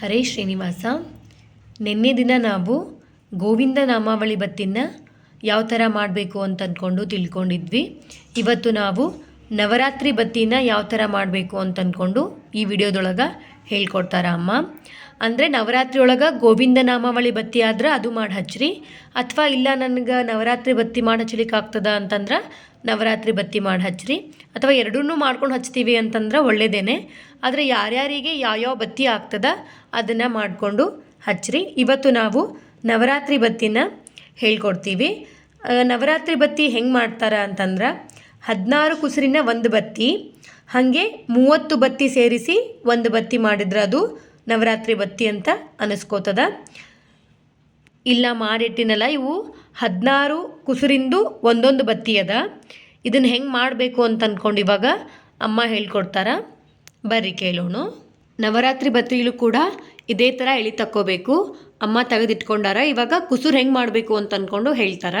ಹರೇ ಶ್ರೀನಿವಾಸ, ನಿನ್ನೆ ದಿನ ನಾವು ಗೋವಿಂದ ನಾಮಾವಳಿ ಬತ್ತಿನ ಯಾವ ಥರ ಮಾಡಬೇಕು ಅಂತ ಅಂದ್ಕೊಂಡು ತಿಳ್ಕೊಂಡಿದ್ವಿ. ಇವತ್ತು ನಾವು ನವರಾತ್ರಿ ಬತ್ತಿನ ಯಾವ ಥರ ಮಾಡಬೇಕು ಅಂತ ಅಂದ್ಕೊಂಡು ಈ ವಿಡಿಯೋದೊಳಗೆ ಹೇಳ್ಕೊಡ್ತಾರ ಅಮ್ಮ. ಅಂದರೆ ನವರಾತ್ರಿ ಒಳಗೆ ಗೋವಿಂದ ನಾಮಾವಳಿ ಬತ್ತಿ ಆದ್ರೆ ಅದು ಮಾಡಿ ಹಚ್ಚ್ರಿ ಅಥವಾ ಇಲ್ಲ ನನಗೆ ನವರಾತ್ರಿ ಬತ್ತಿ ಮಾಡಿ ಹಚ್ಚಲಿಕ್ಕೆ ಆಗ್ತದ ಅಂತಂದ್ರೆ ನವರಾತ್ರಿ ಬತ್ತಿ ಮಾಡಿ ಹಚ್ಚ್ರಿ ಅಥವಾ ಎರಡೂ ಮಾಡ್ಕೊಂಡು ಹಚ್ತೀವಿ ಅಂತಂದ್ರೆ ಒಳ್ಳೇದೇನೆ. ಆದರೆ ಯಾರ್ಯಾರಿಗೆ ಯಾವ್ಯಾವ ಬತ್ತಿ ಆಗ್ತದ ಅದನ್ನು ಮಾಡಿಕೊಂಡು ಹಚ್ಚ್ರಿ ಇವತ್ತು ನಾವು ನವರಾತ್ರಿ ಬತ್ತಿನ ಹೇಳ್ಕೊಡ್ತೀವಿ. ನವರಾತ್ರಿ ಬತ್ತಿ ಹೆಂಗೆ ಮಾಡ್ತಾರೆ ಅಂತಂದ್ರೆ ಹದಿನಾರು ಕುಸುರಿನ ಒಂದು ಬತ್ತಿ, ಹಾಗೆ ಮೂವತ್ತು ಬತ್ತಿ ಸೇರಿಸಿ ಒಂದು ಬತ್ತಿ ಮಾಡಿದ್ರೆ ಅದು ನವರಾತ್ರಿ ಬತ್ತಿ ಅಂತ ಅನಿಸ್ಕೋತದ. ಇಲ್ಲ ಮಾಡಿಟ್ಟಿನಲ್ಲ ಇವು ಹದಿನಾರು ಕುಸುರಿಂದು ಒಂದೊಂದು ಬತ್ತಿ ಅದ. ಇದನ್ನು ಹೆಂಗೆ ಮಾಡಬೇಕು ಅಂತ ಅಂದ್ಕೊಂಡು ಇವಾಗ ಅಮ್ಮ ಹೇಳ್ಕೊಡ್ತಾರ. ಬರ್ರಿ ಕೇಳೋಣ. ನವರಾತ್ರಿ ಬತ್ತಿಲೂ ಕೂಡ ಇದೇ ಥರ ಎಳಿ ತಕ್ಕೋಬೇಕು. ಅಮ್ಮ ತೆಗೆದಿಟ್ಕೊಂಡಾರ, ಇವಾಗ ಕುಸುರು ಹೆಂಗೆ ಮಾಡಬೇಕು ಅಂತ ಅಂದ್ಕೊಂಡು ಹೇಳ್ತಾರ.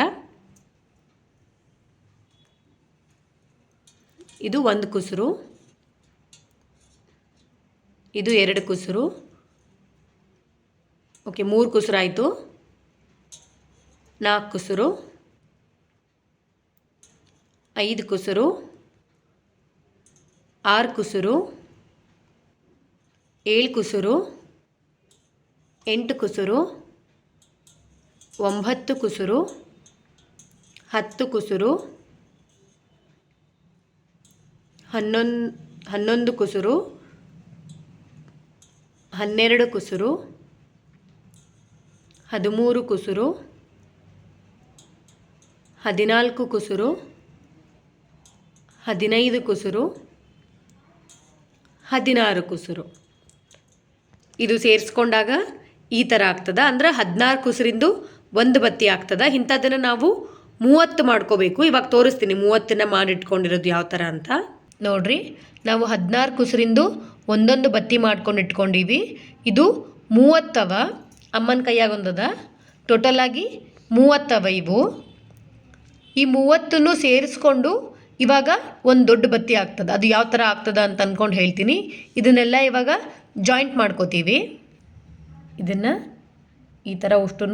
ಇದು ಒಂದು ಕುಸುರು. ಇದು ಎರಡು ಕುಸುರು. ಓಕೆ ಮೂರು ಕುಸುರು ಆಯಿತು. ನಾಲ್ಕು ಕುಸುರು. ಐದು ಕುಸುರು. ಆರು ಕುಸುರು. ಏಳು ಕುಸುರು. ಎಂಟು ಕುಸುರು. ಒಂಬತ್ತು ಕುಸುರು. ಹತ್ತು ಕುಸುರು. ಹನ್ನೊಂದು ಹನ್ನೊಂದು ಕುಸುರು. ಹನ್ನೆರಡು ಕುಸುರು, ಹದಿಮೂರು ಕುಸುರು, ಹದಿನಾಲ್ಕು ಕುಸುರು, ಹದಿನೈದು ಕುಸುರು, ಹದಿನಾರು ಕುಸುರು. ಇದು ಸೇರಿಸ್ಕೊಂಡಾಗ ಈ ಥರ ಆಗ್ತದ. ಅಂದ್ರೆ ಹದಿನಾರು ಕುಸುರಿಂದು ಒಂದು ಬತ್ತಿ ಆಗ್ತದ. ಇಂಥದ್ದನ್ನು ನಾವು ಮೂವತ್ತು ಮಾಡ್ಕೋಬೇಕು. ಇವಾಗ ತೋರಿಸ್ತೀನಿ ಮೂವತ್ತನ್ನು ಮಾಡಿಟ್ಕೊಂಡಿರೋದು ಯಾವ ಥರ ಅಂತ. ನೋಡ್ರಿ, ನಾವು ಹದಿನಾರು ಕುಸುರಿಂದು ಒಂದೊಂದು ಬತ್ತಿ ಮಾಡ್ಕೊಂಡು ಇಟ್ಕೊಂಡೀವಿ. ಇದು ಮೂವತ್ತವ, ಅಮ್ಮನ ಕೈಯಾಗ ಒಂದದ. ಟೋಟಲಾಗಿ ಮೂವತ್ತವ ಇವು. ಈ ಮೂವತ್ತನ್ನು ಸೇರಿಸ್ಕೊಂಡು ಇವಾಗ ಒಂದು ದೊಡ್ಡ ಬತ್ತಿ ಆಗ್ತದೆ. ಅದು ಯಾವ ಥರ ಆಗ್ತದ ಅಂತ ಅಂದ್ಕೊಂಡು ಹೇಳ್ತೀನಿ. ಇದನ್ನೆಲ್ಲ ಇವಾಗ ಜಾಯಿಂಟ್ ಮಾಡ್ಕೋತೀವಿ. ಇದನ್ನು ಈ ಥರ ಅಷ್ಟು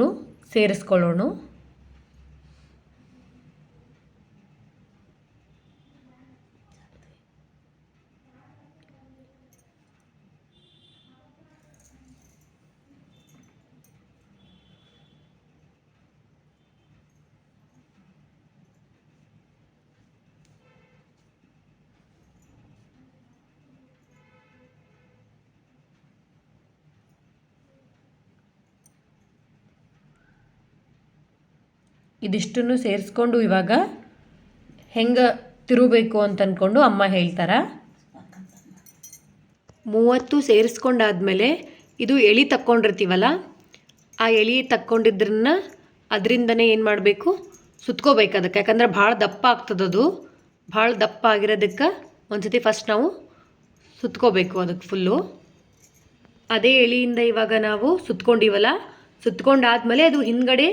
ಸೇರಿಸ್ಕೊಳ್ಳೋಣ. ಇದಿಷ್ಟನ್ನು ಸೇರಿಸ್ಕೊಂಡು ಇವಾಗ ಹೆಂಗೆ ತಿರುಬೇಕು ಅಂತ ಅಂದ್ಕೊಂಡು ಅಮ್ಮ ಹೇಳ್ತಾರ. ಮೂವತ್ತು ಸೇರಿಸ್ಕೊಂಡಾದ್ಮೇಲೆ ಇದು ಎಳಿ ತಕ್ಕೊಂಡಿರ್ತೀವಲ್ಲ, ಆ ಎಳಿ ತಕ್ಕೊಂಡಿದ್ರನ್ನ ಅದರಿಂದನೇ ಏನು ಮಾಡಬೇಕು? ಸುತ್ಕೋಬೇಕು ಅದಕ್ಕೆ. ಯಾಕಂದ್ರೆ ಭಾಳ ದಪ್ಪ ಆಗ್ತದದು ಭಾಳ ದಪ್ಪ ಆಗಿರೋದಕ್ಕೆ ಒಂದ್ಸತಿ ಫಸ್ಟ್ ನಾವು ಸುತ್ಕೋಬೇಕು ಅದಕ್ಕೆ ಫುಲ್ಲು ಅದೇ ಎಳಿಯಿಂದ ಇವಾಗ ನಾವು ಸುತ್ಕೊಂಡಿವಲ್ಲ, ಸುತ್ಕೊಂಡಾದ್ಮೇಲೆ ಅದು ಹಿಂದ್ಗಡೆ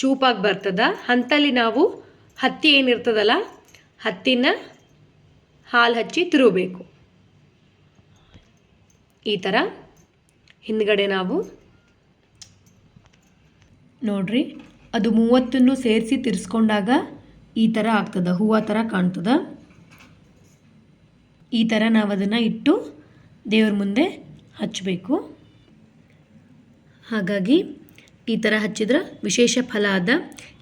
ಚೂಪಾಗಿ ಬರ್ತದ. ಹಂತಲ್ಲಿ ನಾವು ಹತ್ತಿ ಏನಿರ್ತದಲ್ಲ, ಹತ್ತಿನ ಹಾಲು ಹಚ್ಚಿ ತಿರುಗಬೇಕು. ಈ ಥರ ಹಿಂದ್ಗಡೆ ನಾವು ನೋಡ್ರಿ, ಅದು ಮೂವತ್ತನ್ನು ಸೇರಿಸಿ ತಿರ್ಸ್ಕೊಂಡಾಗ ಈ ಥರ ಆಗ್ತದ, ಹೂವು ಥರ ಕಾಣ್ತದ. ಈ ಥರ ನಾವು ಅದನ್ನು ಇಟ್ಟು ದೇವ್ರ ಮುಂದೆ ಹಚ್ಚಬೇಕು ಹಾಗಾಗಿ ಈ ಥರ ಹಚ್ಚಿದ್ರೆ. ವಿಶೇಷ ಫಲ ಅದ.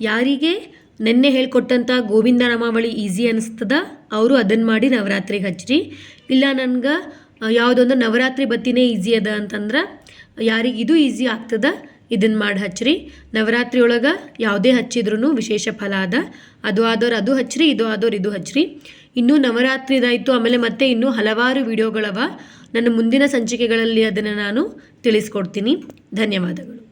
ಯಾರಿಗೆ ನೆನ್ನೆ ಹೇಳ್ಕೊಟ್ಟಂಥ ಗೋವಿಂದ ನಾಮಾವಳಿ ಈಸಿ ಅನಿಸ್ತದ, ಅವರು ಅದನ್ನು ಮಾಡಿ ನವರಾತ್ರಿಗೆ ಹಚ್ಚಿರಿ ಇಲ್ಲ ನನಗೆ ಯಾವುದೊಂದು ನವರಾತ್ರಿ ಬತ್ತಿನೇ ಈಸಿ ಅದ ಅಂತಂದ್ರೆ, ಯಾರಿಗೆ ಇದು ಈಸಿ ಆಗ್ತದ ಇದನ್ನು ಮಾಡಿ ಹಚ್ಚಿರಿ ನವರಾತ್ರಿ ಒಳಗೆ ಯಾವುದೇ ಹಚ್ಚಿದ್ರೂ ವಿಶೇಷ ಫಲ ಅದ. ಅದು ಆದವ್ರು ಅದು ಹಚ್ಚಿರಿ ಇದು ಆದವ್ರು ಇದು ಹಚ್ಚಿರಿ ಇನ್ನೂ ನವರಾತ್ರಿದಾಯಿತು ಆಮೇಲೆ ಮತ್ತೆ ಇನ್ನೂ ಹಲವಾರು ವಿಡಿಯೋಗಳವ. ನನ್ನ ಮುಂದಿನ ಸಂಚಿಕೆಗಳಲ್ಲಿ ಅದನ್ನು ನಾನು ತಿಳಿಸ್ಕೊಡ್ತೀನಿ. ಧನ್ಯವಾದಗಳು.